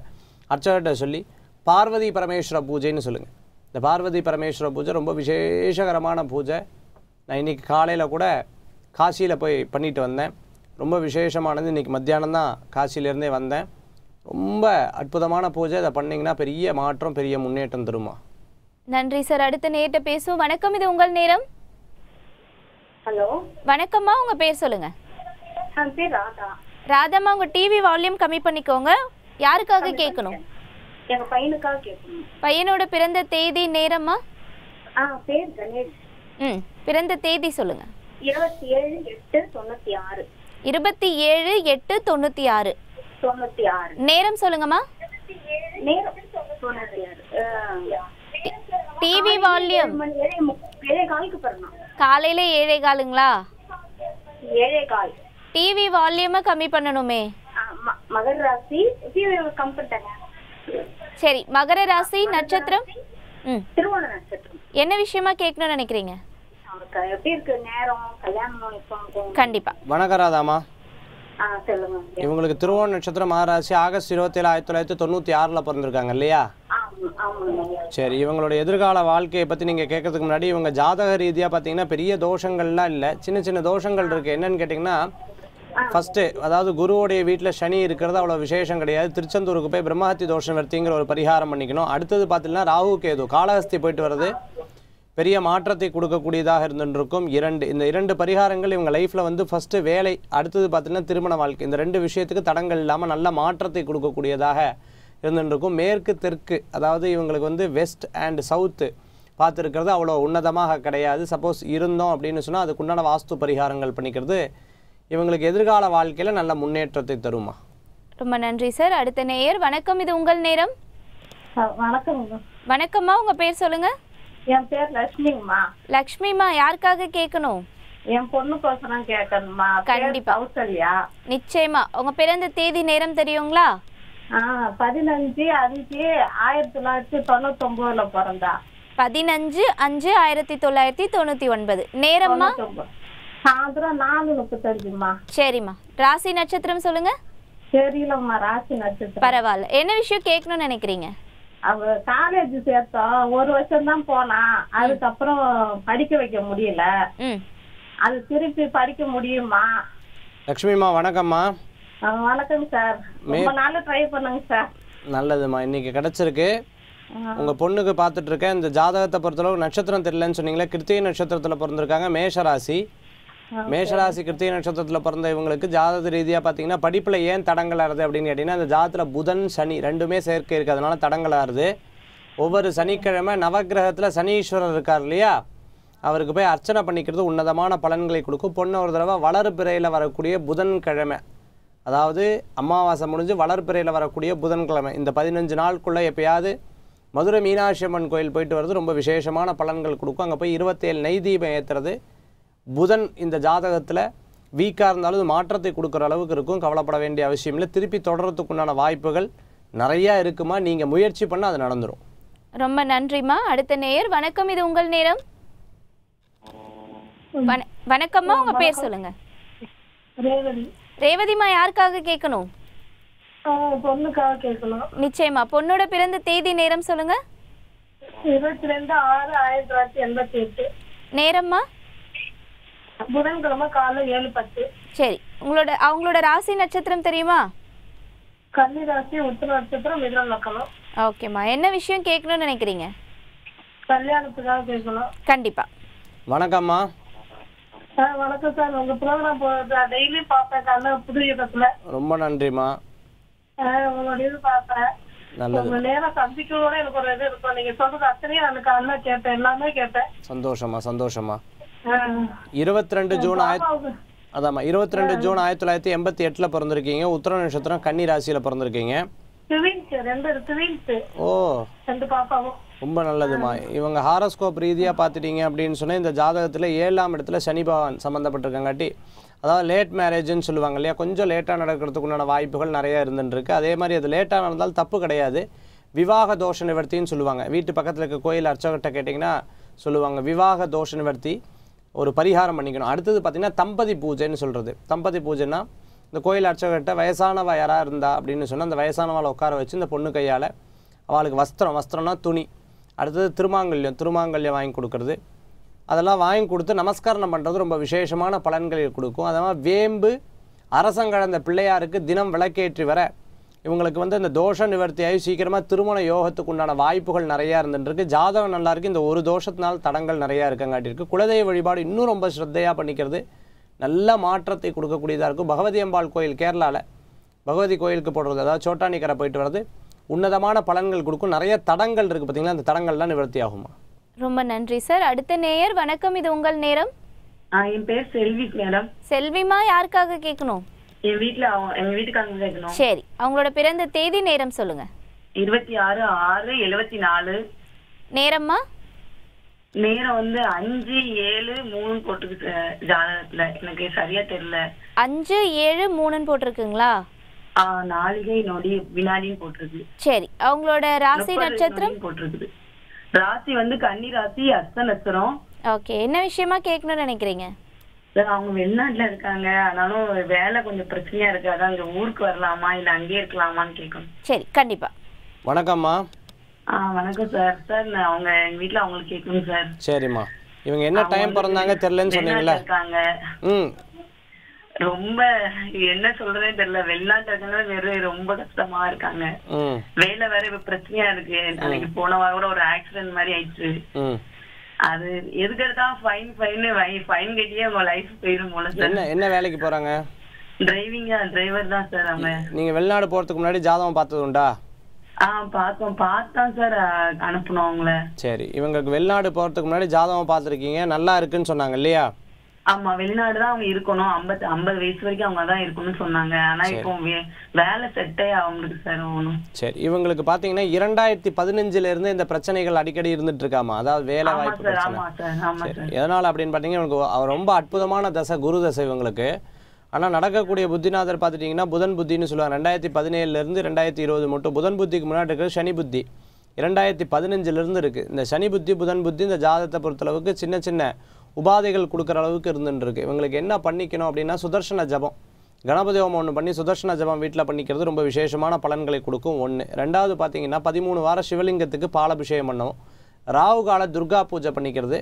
B: அர்ச்சகர்கிட்ட சொல்லி பார்வதி பரமேஸ்வர பூஜைன்னு சொல்லுங்கள் இந்த பார்வதி பரமேஸ்வர பூஜை ரொம்ப விசேஷகரமான பூஜை. நான் இன்றைக்கி காலையில் கூட காசியில் போய் பண்ணிட்டு வந்தேன். ரொம்ப விசேஷமானது. இன்றைக்கி மத்தியானம் தான் காசியிலேருந்தே வந்தேன். ரொம்ப அற்புதமான பூஜை. இதை பண்ணிங்கன்னா பெரிய மாற்றம் பெரிய முன்னேற்றம் தருமா?
A: நன்றி சார். அடுத்த நேர்கிட்ட பேசுவோம். வணக்கம். இது உங்கள் நேரம்?
E: ஹலோ?
A: வணக்கம்மா. உங்க பேர் சொல்லுங்க.
E: என் பேர் ராதா.
A: ராதாம்மா உங்க டிவி வால்யூம் கம்மி பண்ணிக்கோங்க. யாருக்காக கேட்கணும்?
E: எங்க பையனுக்காக கேட்கணும்.
A: பையனோட பிறந்த தேதி நேரம்மா
E: ஆ பேர் கணேஷ்.
A: ம் பிறந்த தேதி சொல்லுங்க.
E: இருபத்தி ஏழு எட்டு தொண்ணூத்தி ஆறு
A: இருபத்தி ஏழு எட்டு தொண்ணூற்றி ஆறு
F: தொண்ணூத்தி ஆறு
A: நேரம் சொல்லுங்கம்மா.
F: நேரம். தொண்ணூத்தி ஆறு
A: டிவி வால்யூம்.
F: ஏழு காலுக்கு பிறந்தோம்
A: காலையில் ஏழை காலுங்களா?
F: ஏழே கால்.
A: டிவி வால்யூமை கம்மி பண்ணணுமே.
F: மகர ராசி. கம் பண்ணிட்டாங்க
A: சரி மகர ராசி நட்சத்திரம்?
F: திருவோண நட்சத்திரம்.
A: என்ன விஷயமா கேட்கணும்னு நினைக்கிறீங்க?
F: அவருக்கு எப்படி இருக்கு? நேரம் கல்யாணம் இப்போ
A: கண்டிப்பா.
B: வணக்கம் ராதாமா
F: ஆ சொல்லுங்க.
B: இவங்களுக்கு திருவோண நட்சத்திரம் மகாராசி ஆகஸ்ட் இருபத்தேழு ஆயிரத்தி தொள்ளாயிரத்தி தொண்ணூற்றி ஆறில் பிறந்திருக்காங்க இல்லையா? சரி இவங்களோட எதிர்கால வாழ்க்கையை பற்றி நீங்கள் கேட்கறதுக்கு முன்னாடி இவங்க ஜாதக ரீதியாக பார்த்தீங்கன்னா பெரிய தோஷங்கள்லாம் இல்லை. சின்ன சின்ன தோஷங்கள் இருக்குது என்னன்னு கேட்டிங்கன்னா ஃபஸ்ட்டு அதாவது குருவோடைய வீட்டில் சனி இருக்கிறது அவ்வளோ விசேஷம் கிடையாது. திருச்செந்தூருக்கு போய் பிரம்மஹத்தி தோஷம் வர்த்திங்கிற ஒரு பரிகாரம் பண்ணிக்கணும். அடுத்தது பார்த்தீங்கன்னா ராகு கேது. காலஹஸ்தி போயிட்டு வர்றது பெரிய மாற்றத்தை கொடுக்கக்கூடியதாக இருந்துருக்கும். இரண்டு இந்த இரண்டு பரிகாரங்கள் இவங்க லைஃப்பில் வந்து ஃபஸ்ட்டு வேலை அடுத்தது பார்த்தீங்கன்னா திருமண வாழ்க்கை. இந்த ரெண்டு விஷயத்துக்கு தடங்கள் இல்லாமல் நல்ல மாற்றத்தை கொடுக்கக்கூடியதாக இருந்துருக்கும். மேற்கு தெற்கு அதாவது இவங்களுக்கு வந்து வெஸ்ட் அண்ட் சவுத்து பார்த்துருக்கிறது அவ்வளோ உன்னதமாக கிடையாது. சப்போஸ் இருந்தோம் அப்படின்னு சொன்னால் அதுக்குண்டான வாஸ்து பரிகாரங்கள் பண்ணிக்கிறது. இவங்களுக்கு எதிர்கால வாழ்க்கையில் நல்ல முன்னேற்றத்தை தருமா?
A: ரொம்ப நன்றி சார் அடுத்த நேயர் வணக்கம். இது உங்கள் நேரம்.
E: வணக்கங்க
A: வணக்கம்மா. உங்க பேர் சொல்லுங்க.
E: என் பேர் லட்சுமிங்கம்மா.
A: லக்ஷ்மிமா யாருக்காக கேட்கணும்?
E: என் பொண்ணுக்கோசரம் கேட்கணுமா
A: கண்டிப்பா.
E: கௌசல்யா.
A: நிச்சயமா. உங்க பிறந்த தேதி நேரம் தெரியுங்களா?
E: ஆ பதினஞ்சு அஞ்சு ஆயிரத்தி தொள்ளாயிரத்தி தொண்ணூத்தி ஒன்பதுல பிறந்தா.
A: பதினஞ்சு அஞ்சு ஆயிரத்தி தொள்ளாயிரத்தி தொண்ணூத்தி ஒன்பது. நேரம்மா.
E: சாயந்தரம் நாலு முப்பத்தஞ்சுமா
A: சரிம்மா. ராசி நட்சத்திரம் சொல்லுங்க.
E: தெரியலம்மா ராசி நட்சத்திரம்.
A: பரவாயில்ல. என்ன விஷயம் கேட்கணும்னு நினைக்கிறீங்க?
E: அவ காலேஜ் சேர்த்தோம். ஒரு வருஷம் தான் போனா அதுக்கப்புறம் படிக்க வைக்க முடியல. அது திருப்பி படிக்க முடியுமா?
B: லக்ஷ்மிமா வணக்கம்மா.
E: வணக்கம் சார். ரொம்ப நாள் ட்ரை பண்ணுங்க சார்.
B: நல்லதும்மா. இன்னைக்கு கிடச்சிருக்கு. உங்கள் பொண்ணுக்கு பார்த்துட்டு இருக்கேன். இந்த ஜாதகத்தை பொறுத்தளவு நட்சத்திரம் தெரியலன்னு சொன்னீங்களே கிருத்திகை நட்சத்திரத்தில் பிறந்திருக்காங்க மேஷராசி. மேஷராசி கிருத்திய நட்சத்திரத்தில் பிறந்த இவங்களுக்கு ஜாதக ரீதியாக பார்த்தீங்கன்னா படிப்பில் ஏன் தடங்கள் ஆறுது அப்படின்னு கேட்டிங்கன்னா அந்த ஜாதத்தில் புதன் சனி ரெண்டுமே சேர்க்கை இருக்கிறதுனால அதனால தடங்கள் ஆறுது. ஒவ்வொரு சனிக்கிழமை நவக்கிரகத்தில் சனீஸ்வரர் இருக்கார் இல்லையா? அவருக்கு போய் அர்ச்சனை பண்ணிக்கிறது உன்னதமான பலன்களை கொடுக்கும். பொண்ணு ஒரு தடவை வளர்பிறையில் வரக்கூடிய புதன்கிழமை அதாவது அமாவாசை முடிஞ்சு வளர்பிறையில் வரக்கூடிய புதன்கிழமை இந்த பதினஞ்சு நாளுக்குள்ளே எப்பயாவது மதுரை மீனாட்சி அம்மன் கோயில் போயிட்டு வர்றது ரொம்ப விசேஷமான பலன்கள் கொடுக்கும். அங்கே போய் இருபத்தேழு நெய் தீபம் ஏற்றுறது புதன் இந்த ஜாதகத்தில் வீக்காக இருந்தாலும் இது மாற்றத்தை கொடுக்குற அளவுக்கு இருக்கும். கவலைப்பட வேண்டிய அவசியம் இல்லை. திருப்பி தொடர்றதுக்குண்டான வாய்ப்புகள் நிறையா இருக்குமா? நீங்கள் முயற்சி பண்ணால் அது நடந்துடும்
A: ரொம்ப நன்றிம்மா. அடுத்த நேயர் வணக்கம். இது உங்கள் நேரம். வண- வணக்கம்மா. உங்க பேர் சொல்லுங்க.
E: ரேவதி.
A: ரேவதிமா யாருக்காக கேட்கணும்?
E: பொண்ணுக்காக கேட்கணும்
A: நிச்சயமா. பொண்ணோட பிறந்த தேதி நேரம் சொல்லுங்க.
E: இருபத்தி ரெண்டு ஆறு ஆயிரத்தி தொள்ளாயிரத்தி எண்பத்தி எட்டு.
A: நேரம்மா.
E: புதன்கிழமை காலைல ஏழு பத்து.
A: சரி. உங்களோட அவங்களோட ராசி நட்சத்திரம் தெரியுமா?
E: கன்னிராசி உத்திர நட்சத்திரம் மிதனம் நக்கணும்
A: ஓகேம்மா. என்ன விஷயம் கேட்கணும்னு நினைக்கிறீங்க?
E: கல்யாணத்துக்காக கேட்கணும்.
A: கண்டிப்பா.
B: வணக்கம்மா.
E: ஆ, வணக்கம் சார். உங்க ப்ரோக்ராம் டெய்லி பார்ப்பேன் காலைல புது யுகத்துல.
B: ரொம்ப நன்றிம்மா.
E: ஆ, உங்களோட இது பார்ப்பேன்.
B: நல்லது.
E: நேரம் சந்திக்கணும்னு எனக்கு ஒரு இது இருக்கும். நீங்க சொல்றது அத்தனையும் நான் காலைல கேட்பேன் எல்லாமே கேட்பேன்
B: சந்தோஷமா சந்தோஷமா. இருபத்தி ரெண்டு ஜூன் ஆயிரத்தி அதாம்மா இருபத்தி ரெண்டு ஜூன் ஆயிரத்தி தொள்ளாயிரத்தி எண்பத்தி எட்டில் பிறந்திருக்கீங்க. உத்தர நட்சத்திரம் கன்னி ராசியில் பிறந்திருக்கீங்க. ஓ. ரொம்ப நல்லதுமா இவங்க ஹாரோஸ்கோப் ரீதியாக பார்த்துட்டீங்க அப்படின்னு சொன்னால் இந்த ஜாதகத்தில் ஏழாம் இடத்துல சனி பகவான் சம்மந்தப்பட்டிருக்கங்காட்டி அதாவது லேட் மேரேஜ்னு சொல்லுவாங்க இல்லையா கொஞ்சம் லேட்டாக நடக்கிறதுக்கு உண்டான வாய்ப்புகள் நிறையா இருந்துருக்கு அதே மாதிரி அது லேட்டாக நடந்தால் தப்பு கிடையாது. விவாக தோஷ நிவர்த்தின்னு சொல்லுவாங்க. வீட்டு பக்கத்தில் இருக்க கோயில் அர்ச்சகர்கிட்ட கேட்டிங்கன்னா சொல்லுவாங்க. விவாக தோஷ நிவர்த்தி ஒரு பரிகாரம் பண்ணிக்கணும். அடுத்தது பார்த்திங்கன்னா தம்பதி பூஜைன்னு சொல்கிறது தம்பதி பூஜைன்னா இந்த கோயில் அர்ச்சகர்கிட்ட வயசானவ யாராக இருந்தா அப்படின்னு சொன்னால் அந்த வயசானவளை உட்கார வச்சு இந்த பொண்ணு கையால் அவளுக்கு வஸ்திரம் வஸ்திரம்னா துணி. அடுத்தது திருமாங்கல்யம் திருமாங்கல்யம் வாங்கி கொடுக்கறது. அதெல்லாம் வாங்கி கொடுத்து நமஸ்காரம் பண்ணுறது ரொம்ப விசேஷமான பலன்களை கொடுக்கும். அதனால் வேம்பு அரசங்கடந்த பிள்ளையாருக்கு தினம் விளக்கேற்றி வர இவங்களுக்கு வந்து இந்த தோஷ நிவர்த்தியாகி சீக்கிரமாக திருமண யோகத்துக்கு உண்டான வாய்ப்புகள் நிறையா இருந்துருக்கு ஜாதகம் நல்லா இருக்கு. இந்த ஒரு தோஷத்தினால் தடங்கள் நிறையா இருக்கங்காட்டியிருக்கு. குலதெய்வ வழிபாடு இன்னும் ரொம்ப ஸ்ரத்தையாக பண்ணிக்கிறது. நல்ல மாற்றத்தை கொடுக்கக்கூடியதாக இருக்கும். பகவதி அம்பாள் கோயில் கேரளாவில் பகவதி கோயிலுக்கு போடுறது. அதாவது சோட்டானிக்கரை போயிட்டு வர்றது. உன்னதமான பலன்கள் கொடுக்கும். நிறைய தடங்கள் இருக்குது பார்த்தீங்களா அந்த தடங்கள்லாம் நிவர்த்தி ஆகுமா
A: ரொம்ப நன்றி சார் அடுத்த நேயர் வணக்கம். இது உங்கள் நேரம்.
G: ஆ, என் பேர் செல்வி மேடம்.
A: செல்விமா யாருக்காக கேட்கணும்
G: என் வீட்ல அவங்க- எங்க வீட்டுக்காரங்க கேட்கணும்
A: சரி அவங்களோட பிறந்த தேதி நேரம் சொல்லுங்க.
G: இருபத்தி ஆறு ஆறு எழுவத்தி நாலு.
A: நேரம்மா?
G: நேரம் வந்து அஞ்சு ஏழு மூணு போட்டுருக்கு ஜாதகத்துல. எனக்கு சரியா தெரியல.
A: அஞ்சு ஏழு மூணுன்னு போட்டிருக்குங்களா?
G: நாளிகை நொடி வினாடின்னு போட்டிருக்கு.
A: சரி அவங்களோட ராசி நட்சத்திரம்?
G: போட்டிருக்குது. ராசி வந்து கன்னி ராசி அஸ்த நட்சத்திரம்.
A: ஓகே என்ன விஷயமா கேட்கணும்னு நினைக்கிறீங்க?
G: அவங்க வெளிநாட்டுல இருக்காங்க. ஆனாலும் வேலை கொஞ்சம் பிரச்சனையா இருக்கு. அதான் இங்க ஊருக்கு வரலாமா? இல்ல அங்கேயே இருக்கலாமான்னு கேட்கணும்.
A: சரி கண்டிப்பா.
B: வணக்கம்மா.
G: ஆ வணக்கம் சார் சார் நான் அவங்க எங்க வீட்ல அவங்களுக்கு கேட்கணும் சார்
B: சரிம்மா. இவங்க என்ன டைம் பிறந்தாங்க தெரிலன்னு சொன்னீங்களா
G: இருக்காங்க.
B: ம்.
G: ரொம்ப என்ன சொல்றதே தெரியல. வெளிநாட்டுல வெறும் ரொம்ப கஷ்டமா இருக்காங்க.
B: ம்.
G: வேலை வேற இப்ப பிரச்சனையா இருக்கு. அன்னைக்கு போன வாரம் கூட ஒரு ஆக்சிடென்ட் மாதிரி ஆயிடுச்சு.
B: ம்.
G: அது எதுக்கு எடுத்தா ஃபைன் ஃபைன் ஃபைன் கட்டியே உங்க லைஃப் போயிடும் போல சார்
B: என்ன என்ன வேலைக்கு போகிறாங்க
G: டிரைவிங்கா டிரைவர் தான் சார் அவங்க
B: நீங்கள் வெளிநாடு போகிறதுக்கு முன்னாடி ஜாதகம் பார்த்தது உண்டா?
G: ஆ பார்த்தோம். பார்த்தான் சார் அனுப்பணும் அவங்கள
B: சரி இவங்களுக்கு வெளிநாடு போகிறதுக்கு முன்னாடி ஜாதகம் பார்த்துருக்கீங்க நல்லா இருக்குன்னு சொன்னாங்க இல்லையா?
G: ஆமா வெளிநாடு தான் அவங்க இருக்கணும். ஐம்பது ஐம்பது வயசு வரைக்கும் அவங்க தான் இருக்கணும்னு சொன்னாங்க. ஆனா இப்போ வேலை செட்டே அவங்களுக்கு சார் ஒண்ணும்
B: சரி இவங்களுக்கு பார்த்தீங்கன்னா இரண்டாயிரத்தி பதினஞ்சுலேருந்து இந்த பிரச்சனைகள் அடிக்கடி இருந்துட்டு இருக்காமா? அதாவது வேலை வாய்ப்பு பிரச்சனை. எதனால் அப்படின்னு இவங்களுக்கு அவ- ரொம்ப அற்புதமான தசை குரு தசை இவங்களுக்கு. ஆனால் நடக்கக்கூடிய புத்திநாதர் பார்த்துட்டிங்கன்னா புதன் புத்தின்னு சொல்லுவாங்க. ரெண்டாயிரத்தி பதினேழுலேருந்து ரெண்டாயிரத்தி இருபது மட்டும் புதன் புத்திக்கு முன்னாடி இருக்கிறது சனி புத்தி. இரண்டாயிரத்தி பதினஞ்சுலேருந்து இருக்குது இந்த சனி புத்தி புதன் புத்தி இந்த ஜாதகத்தை பொறுத்தளவுக்கு சின்ன சின்ன உபாதைகள் கொடுக்குற அளவுக்கு இருந்துருக்கு இவங்களுக்கு என்ன பண்ணிக்கணும் அப்படின்னா சுதர்சன ஜபம். கணபதி ஹோமம் ஒன்று பண்ணி சுதர்சன ஜபம் வீட்டில் பண்ணிக்கிறது ரொம்ப விசேஷமான பலன்களை கொடுக்கும் ஒன்று ரெண்டாவது பார்த்தீங்கன்னா பதிமூணு வாரம் சிவலிங்கத்துக்கு பாலபிஷேகம் பண்ணவும் ராகு கால துர்கா பூஜை பண்ணிக்கிறது.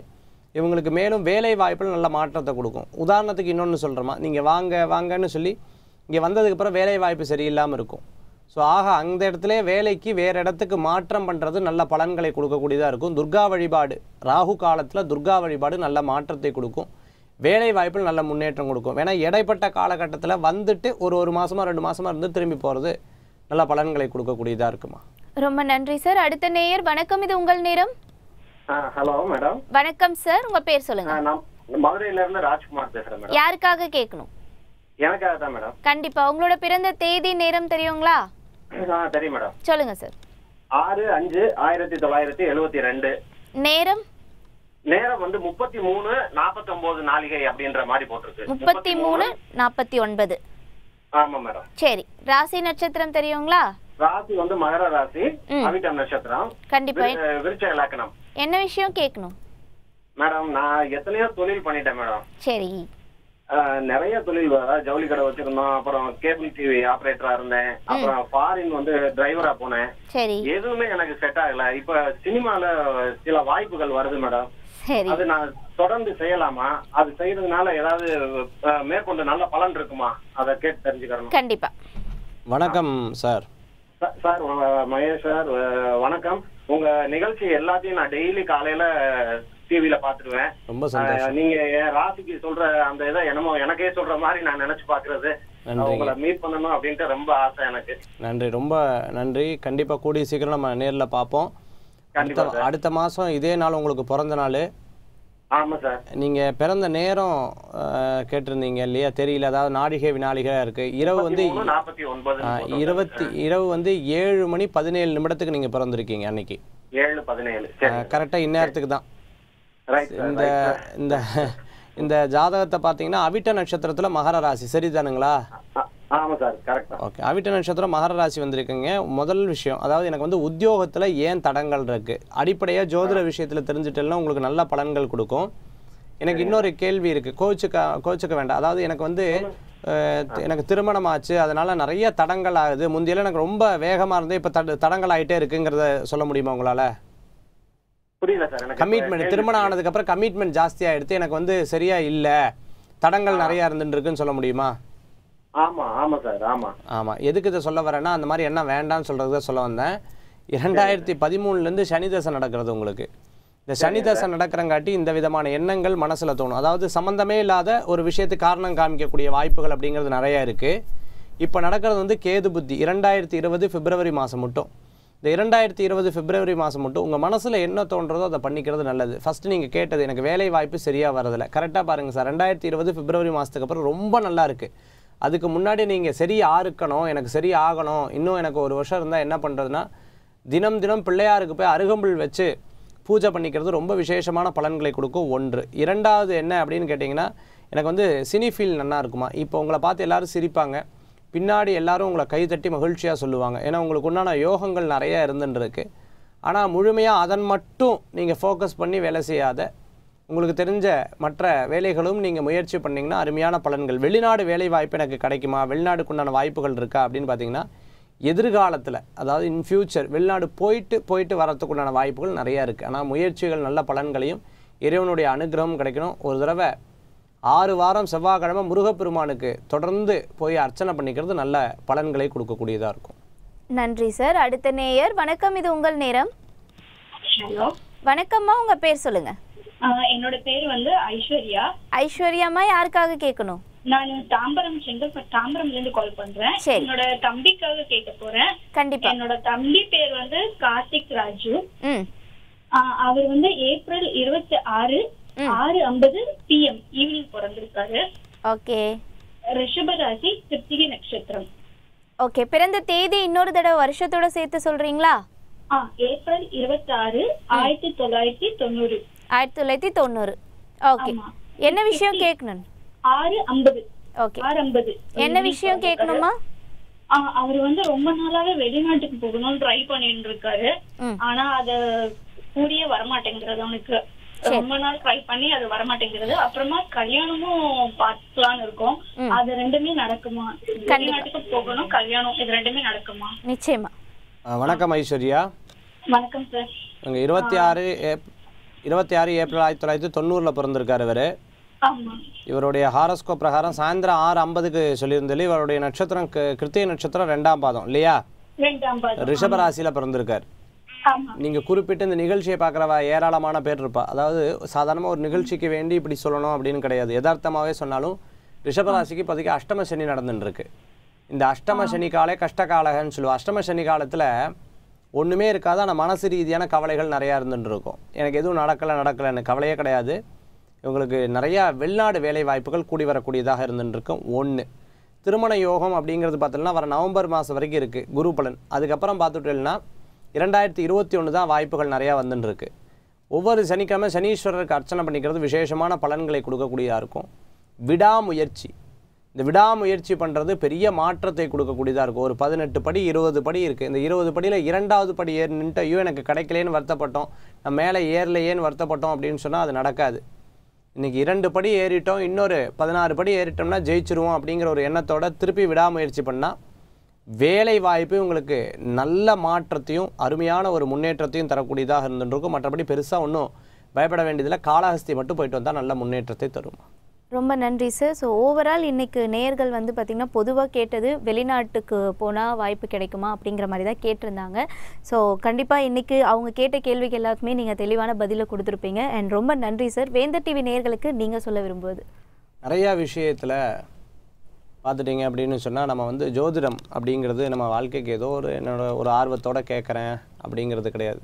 B: இவங்களுக்கு மேலும் வேலை வாய்ப்பில் நல்ல மாற்றத்தை கொடுக்கும். உதாரணத்துக்கு இன்னொன்று சொல்கிறோமா நீங்கள் வாங்க வாங்கன்னு சொல்லி இங்கே வந்ததுக்கப்புறம் வேலை வாய்ப்பு சரியில்லாமல் இருக்கும். ஸோ ஆக அந்த இடத்துல வேலைக்கு வேறு இடத்துக்கு மாற்றம் பண்ணுறது நல்ல பலன்களை கொடுக்கக்கூடியதாக இருக்கும். துர்கா வழிபாடு ராகு காலத்தில் துர்கா வழிபாடு நல்ல மாற்றத்தை கொடுக்கும். வேலை வாய்ப்பில் நல்ல முன்னேற்றம் கொடுக்கும். ஏன்னா இடைப்பட்ட காலகட்டத்தில் வந்துட்டு ஒரு ஒரு மாதமாக ரெண்டு மாதமாக இருந்து திரும்பி போகிறது நல்ல பலன்களை கொடுக்கக்கூடியதாக இருக்குமா?
A: ரொம்ப நன்றி சார். அடுத்த நேயர் வணக்கம். இது உங்கள் நேரம்.
H: Hello madam.
A: வணக்கம் சார். உங்க பேர் சொல்லுங்க.
H: நான் மதுரையில இருந்து ராஜ்குமார் பேசுறேன் மேடம்.
A: யாருக்காக கேட்கணும்?
H: எனக்காக தான் மேடம்.
A: கண்டிப்பா. உங்களோட பிறந்த தேதி நேரம் தெரியுங்களா?
H: தெரியும் மேடம்.
A: சொல்லுங்க சார்.
H: ஆறு அஞ்சு ஆயிரத்தி தொள்ளாயிரத்தி எழுவத்தி ரெண்டு.
A: நேரம்?
H: நேரம் வந்து முப்பத்தி மூணு நாற்பத்தி ஒன்பது நாளிகை அப்படின்ற மாதிரி போட்டிருக்கு.
A: முப்பத்தி மூணு நாற்பத்தி ஒன்பது.
H: ஆமா மேடம்.
A: சரி. ராசி நட்சத்திரம் தெரியுங்களா?
H: ராசி வந்து மகர ராசி. அவிட்டம் நட்சத்திரம்.
A: கண்டிப்பா.
H: விரு- விருச்ச இலக்கணம்.
A: என்ன விஷயம் கேட்கணும்
H: மேடம் நான் எத்தனையோ தொழில் பண்ணிட்டேன் மேடம்.
A: சரி.
H: நிறைய தொழில் ஜவுளி கடை வச்சிருந்தோம். அப்புறம் கேபிள் டிவி ஆபரேட்டரா இருந்தேன். அப்புறம் ஃபாரின் வந்து டிரைவரா போனேன்.
A: சரி.
H: எதுவுமே எனக்கு செட் ஆகல. இப்ப சினிமால சில வாய்ப்புகள் வருது மேடம்
A: சரி.
H: அது நான் தொடர்ந்து செய்யலாமா? அது செய்யறதுனால ஏதாவது மேற்கொண்டு நல்ல பலன் இருக்குமா? அதை கேட்டு தெரிஞ்சுக்கிறணும்.
A: கண்டிப்பா.
B: வணக்கம் சார்.
H: சார் மகேஷ் சார் வணக்கம். உங்க நிகழ்ச்சி எல்லாத்தையும் நான் டெய்லி காலையில டிவில பாத்துருவேன்
B: ரொம்ப சந்தோஷம்.
H: நீங்க ராசிக்கு சொல்ற அந்த இதை என்னமோ எனக்கே சொல்ற மாதிரி நான் நினைச்சு பாக்குறது. உங்களை மீட் பண்ணணும் அப்படின்ட்டு ரொம்ப ஆசை எனக்கு.
B: நன்றி. ரொம்ப நன்றி. கண்டிப்பாக கூடிய சீக்கிரம் நம்ம நேரில்
H: கண்டிப்பா
B: அடுத்த மாதம் இதே நாள் உங்களுக்கு பிறந்த நாள்.
H: ஆமா சார்.
B: நீங்கள் பிறந்த நேரம் கேட்டிருந்தீங்க இல்லையா? தெரியல. அதாவது நாடிகை வினாடிகையாக இருக்குது இரவு வந்து இருபத்தி இரவு வந்து ஏழு மணி பதினேழு நிமிடத்துக்கு நீங்கள் பிறந்திருக்கீங்க அன்னைக்கு.
H: ஏழு பதினேழு.
B: கரெக்டாக இந்நேரத்துக்கு தான். இந்த இந்த இந்த ஜாதகத்தை பார்த்தீங்கன்னா அவிட்ட நட்சத்திரத்தில் மகர ராசி. சரிதானுங்களா? ஓகே அவிட்ட நட்சத்திரம் மகர ராசி வந்திருக்குங்க. முதல் விஷயம் அதாவது எனக்கு வந்து உத்தியோகத்தில் ஏன் தடங்கள் இருக்கு? அடிப்படையாக ஜோதிட விஷயத்தில் தெரிஞ்சுட்டேன்னா உங்களுக்கு நல்ல பலன்கள் கொடுக்கும். எனக்கு இன்னொரு கேள்வி இருக்கு. கோச்சுக்க கோச்சுக்க வேண்டாம். அதாவது எனக்கு வந்து எனக்கு திருமணம் ஆச்சு. அதனால நிறைய தடங்கள் ஆகுது. முந்தியெல்லாம் எனக்கு ரொம்ப வேகமாக இருந்து இப்போ தட தடங்கள் ஆகிட்டே இருக்குங்கிறத சொல்ல முடியுமா உங்களால்?
H: புரியல சார் எனக்கு
B: கமிட்மெண்ட் திருமணம் ஆனதுக்கப்புறம் கமிட்மெண்ட் ஜாஸ்தியாக எடுத்து எனக்கு வந்து சரியா இல்லை. தடங்கள் நிறையா இருந்துட்டு இருக்குன்னு சொல்ல முடியுமா?
H: ஆமா ஆமா சார் ஆமா.
B: ஆமாம் எதுக்கு இதை சொல்ல வரேன்னா அந்த மாதிரி என்ன வேண்டாம்னு சொல்கிறது தான் சொல்ல வந்தேன். இரண்டாயிரத்தி பதிமூணுலேருந்து சனி தசை நடக்கிறது உங்களுக்கு. இந்த சனி தசை நடக்கிறங்காட்டி இந்த விதமான எண்ணங்கள் மனசில் தோணும். அதாவது சம்மந்தமே இல்லாத ஒரு விஷயத்துக்கு காரணம் காமிக்கக்கூடிய வாய்ப்புகள் அப்படிங்கிறது நிறையா இருக்குது இப்போ நடக்கிறது வந்து கேது புத்தி. இரண்டாயிரத்தி இருபது பிப்ரவரி மாதம் மட்டும். இந்த இரண்டாயிரத்தி இருபது பிப்ரவரி மாதம் மட்டும் உங்கள் மனசில் என்ன தோன்றதோ அதை பண்ணிக்கிறது நல்லது. ஃபஸ்ட்டு நீங்கள் கேட்டது எனக்கு வேலை வாய்ப்பு சரியாக வரதில்லை கரெக்டாக பாருங்கள் சார் ரெண்டாயிரத்தி இருபது பிப்ரவரி மாதத்துக்கு அப்புறம் ரொம்ப நல்லா இருக்குது அதுக்கு முன்னாடி நீங்கள் சரி ஆறுக்கணும் எனக்கு சரி ஆகணும் இன்னும் எனக்கு ஒரு வருஷம் இருந்தால் என்ன பண்ணுறதுன்னா தினம் தினம் பிள்ளையாருக்கு போய் அருகம்புல் வச்சு பூஜை பண்ணிக்கிறது ரொம்ப விசேஷமான பலன்களை கொடுக்கும் ஒன்று. இரண்டாவது என்ன அப்படின்னு கேட்டிங்கன்னா எனக்கு வந்து சினி ஃபீல் நல்லா இருக்குமா? இப்போ உங்களை பார்த்து எல்லாரும் சிரிப்பாங்க. பின்னாடி எல்லாரும் உங்களை கைதட்டி மகிழ்ச்சியாக சொல்லுவாங்க. ஏன்னா உங்களுக்கு உண்டான யோகங்கள் நிறைய இருந்துருக்கு ஆனால் முழுமையாக அதன் மட்டும் நீங்கள் ஃபோக்கஸ் பண்ணி வேலை செய்யாத உங்களுக்கு தெரிஞ்ச மற்ற வேலைகளும் நீங்கள் முயற்சி பண்ணிங்கன்னா அருமையான பலன்கள். வெளிநாடு வேலை வாய்ப்பு எனக்கு கிடைக்குமா? வெளிநாடுக்குண்டான வாய்ப்புகள் இருக்கா? அப்படின்னு பார்த்தீங்கன்னா எதிர்காலத்தில் அதாவது இன் ஃபியூச்சர் வெளிநாடு போயிட்டு போயிட்டு வரத்துக்குண்டான வாய்ப்புகள் நிறையா இருக்குது ஆனால் முயற்சிகள் நல்ல பலன்களையும் இறைவனுடைய அனுகிரகம் கிடைக்கணும். ஒரு தடவை ஆறு வாரம் செவ்வாய்க்கிழமை முருகப்பெருமானுக்கு தொடர்ந்து போய் அர்ச்சனை பண்ணிக்கிறது நல்ல பலன்களை கொடுக்கக்கூடியதாக இருக்கும்.
A: நன்றி சார். அடுத்த நேயர் வணக்கம். இது உங்கள் நேரம்.
I: ஹலோ.
A: வணக்கம்மா உங்க பேர் சொல்லுங்க.
I: என்னோட பேர் வந்து ஐஸ்வர்யா.
A: ஐஸ்வர்யாம்மா யாருக்காக கேட்கணும்?
I: நான் தாம்பரம் தாம்பரம்ல இருந்து கால் பண்றேன்.
A: சரி.
I: என்னோட தம்பிக்காக கேட்க போறேன்.
A: கண்டிப்பா.
I: என்னோட தம்பி பேர் வந்து கார்த்திக் ராஜு. அவர் வந்து ஏப்ரல் இருபத்தி ஆறு ஆறு ஐம்பது பிஎம் ஈவினிங் பிறந்திருக்காரு.
A: ஓகே.
I: ரிஷபராசி கிருத்திகை நட்சத்திரம்.
A: ஓகே பிறந்த தேதி இன்னொரு தடவை வருஷத்தோட சேர்த்து சொல்றீங்களா?
I: ஏப்ரல் இருபத்தி ஆறு ஆயிரத்தி தொள்ளாயிரத்தி தொண்ணூறு.
A: ஆயிரத்தி தொள்ளாயிரத்தி தொண்ணூறு. ஓகே. என்ன விஷயம் கேட்கணும்?
I: ஆறு ஐம்பது
A: ஓகே.
I: ஆறு ஐம்பது
A: என்ன விஷயம் கேட்கணுமா?
I: அவர் வந்து ரொம்ப நாளாவே வெளிநாட்டுக்கு போகணும்னு ட்ரை பண்ணிட்டு இருக்காரு. ஆனா அத கூடிய வரமாட்டேங்கிறது அவனுக்கு. ரொம்ப நாள் ட்ரை பண்ணி அது வரமாட்டேங்கிறது. அப்புறமா கல்யாணமும் பார்க்கலாம்னு இருக்கோம். அது ரெண்டுமே நடக்குமா? வெளிநாட்டுக்கு போகணும் கல்யாணம் இது ரெண்டுமே நடக்குமா?
A: நிச்சயமா.
B: வணக்கம் ஐஸ்வர்யா.
I: வணக்கம் சார்
B: இருபத்தி ஆறு இருபத்தி ஆறு ஏப்ரல் ஆயிரத்தி தொள்ளாயிரத்தி தொண்ணூறில் பிறந்திருக்காரு இவர்.
I: ஆமா.
B: இவருடைய ஹாரஸ்கோ பிரகாரம் சாயந்தரம் ஆறு ஐம்பதுக்கு சொல்லியிருந்தாலும் இவருடைய நட்சத்திரம் க- கிருத்திகை நட்சத்திரம் ரெண்டாம் பாதம் இல்லையா? ரிஷபராசியில் பிறந்திருக்கார். நீங்கள் குறிப்பிட்டு இந்த நிகழ்ச்சியை பார்க்குறவா ஏராளமான பேர் இருப்பா. அதாவது சாதாரணமாக ஒரு நிகழ்ச்சிக்கு வேண்டி இப்படி சொல்லணும் அப்படின்னு கிடையாது. யதார்த்தமாகவே சொன்னாலும் ரிஷபராசிக்கு இப்போதைக்கு அஷ்டம சனி நடந்துட்டு இருக்கு இந்த அஷ்டம சனி காலே கஷ்டகாலகன்னு சொல்லுவோம் அஷ்டம சனி காலத்தில் ஒன்றுமே இருக்காது. ஆனால் மனசு ரீதியான கவலைகள் நிறையா இருந்துட்டு இருக்கும் எனக்கு எதுவும் நடக்கலை நடக்கலைன்னு கவலையே கிடையாது. இவங்களுக்கு நிறையா வெளிநாடு வேலை வாய்ப்புகள் கூடி வரக்கூடியதாக இருந்துட்டு இருக்கும் ஒன்று திருமண யோகம் அப்படிங்கிறது பார்த்தோம்னா வர நவம்பர் மாதம் வரைக்கும் இருக்குது குரு பலன். அதுக்கப்புறம் பார்த்துட்டோம்னா இரண்டாயிரத்தி இருபத்தி ஒன்று தான் வாய்ப்புகள் நிறையா வந்துட்டுருக்கு ஒவ்வொரு சனிக்கிழமை சனீஸ்வரருக்கு அர்ச்சனை பண்ணிக்கிறது விசேஷமான பலன்களை கொடுக்கக்கூடியதாக இருக்கும். விடாமுயற்சி. இந்த விடாமுயற்சி பண்ணுறது பெரிய மாற்றத்தை கொடுக்கக்கூடியதாக இருக்கும். ஒரு பதினெட்டு படி இருபது படி இருக்குது இந்த இருபது படியில் இரண்டாவது படி ஏறி நின்ட்டு ஐயோ எனக்கு கிடைக்கலேன்னு வருத்தப்பட்டோம். நான் மேலே ஏறலையேன்னு வருத்தப்பட்டோம் அப்படின்னு சொன்னால் அது நடக்காது. இன்றைக்கி இரண்டு படி ஏறிட்டோம் இன்னொரு பதினாறு படி ஏறிட்டோம்னா ஜெயிச்சிருவோம் அப்படிங்கிற ஒரு எண்ணத்தோட திருப்பி விடாமுயற்சி பண்ணால் வேலை வாய்ப்பு உங்களுக்கு நல்ல மாற்றத்தையும் அருமையான ஒரு முன்னேற்றத்தையும் தரக்கூடியதாக இருந்துருக்கும். மற்றபடி பெருசாக ஒன்றும் பயப்பட வேண்டியதில்லை. காளஹஸ்தி மட்டும் போயிட்டு வந்தால் நல்ல முன்னேற்றத்தை தரும்?
A: ரொம்ப நன்றி சார் ஸோ ஓவரால் இன்னைக்கு நேயர்கள் வந்து பார்த்திங்கன்னா பொதுவாக கேட்டது வெளிநாட்டுக்கு போனால் வாய்ப்பு கிடைக்குமா அப்படிங்கிற மாதிரி தான் கேட்டிருந்தாங்க. ஸோ கண்டிப்பாக இன்னைக்கு அவங்க கேட்ட கேள்விக்கு எல்லாத்துக்குமே நீங்கள் தெளிவான பதிலை கொடுத்துருப்பீங்க. அண்ட் ரொம்ப நன்றி சார் வேந்தர் டிவி நேயர்களுக்கு நீங்கள் சொல்ல விரும்புவது.
B: நிறையா விஷயத்தில் பார்த்துட்டிங்க அப்படின்னு சொன்னால் நம்ம வந்து ஜோதிடம் அப்படிங்கிறது நம்ம வாழ்க்கைக்கு ஏதோ ஒரு என்னோட ஒரு ஆர்வத்தோடு கேட்குறேன் அப்படிங்கிறது கிடையாது.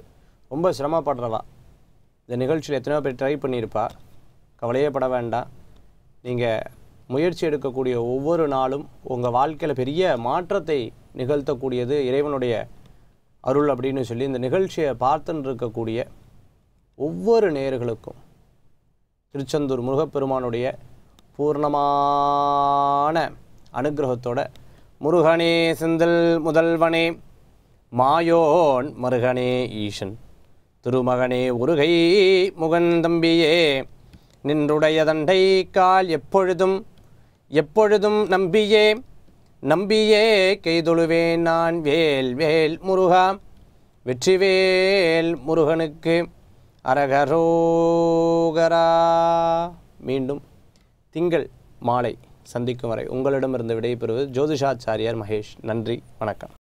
B: ரொம்ப சிரமப்படுறவா. இந்த நிகழ்ச்சியில் எத்தனையோ பேர் ட்ரை பண்ணியிருப்பா. கவலையே பட வேண்டாம். நீங்கள் முயற்சி எடுக்கக்கூடிய ஒவ்வொரு நாளும் உங்கள் வாழ்க்கையில் பெரிய மாற்றத்தை நிகழ்த்தக்கூடியது இறைவனுடைய அருள் அப்படின்னு சொல்லி இந்த நிகழ்ச்சியை பார்த்துன்னு இருக்கக்கூடிய ஒவ்வொரு நேர்களுக்கும் திருச்செந்தூர் முருகப்பெருமானுடைய பூர்ணமான அனுகிரகத்தோட முருகனே செந்தில் முதல்வனே மாயோன் மருகனே ஈசன் திருமகனே உருகை முகன் தம்பியே நின்றுடைய தண்டை கால் எப்பொழுதும் எப்பொழுதும் நம்பியே நம்பியே கைதொழுவேன் நான் வேல் வேல் முருகா வெற்றிவேல் முருகனுக்கு அரகரோகரா. மீண்டும் திங்கள் மாலை சந்திக்கும் வரை உங்களிடமிருந்து விடைபெறுவது ஜோதிஷாச்சாரியார் மகேஷ். நன்றி வணக்கம்.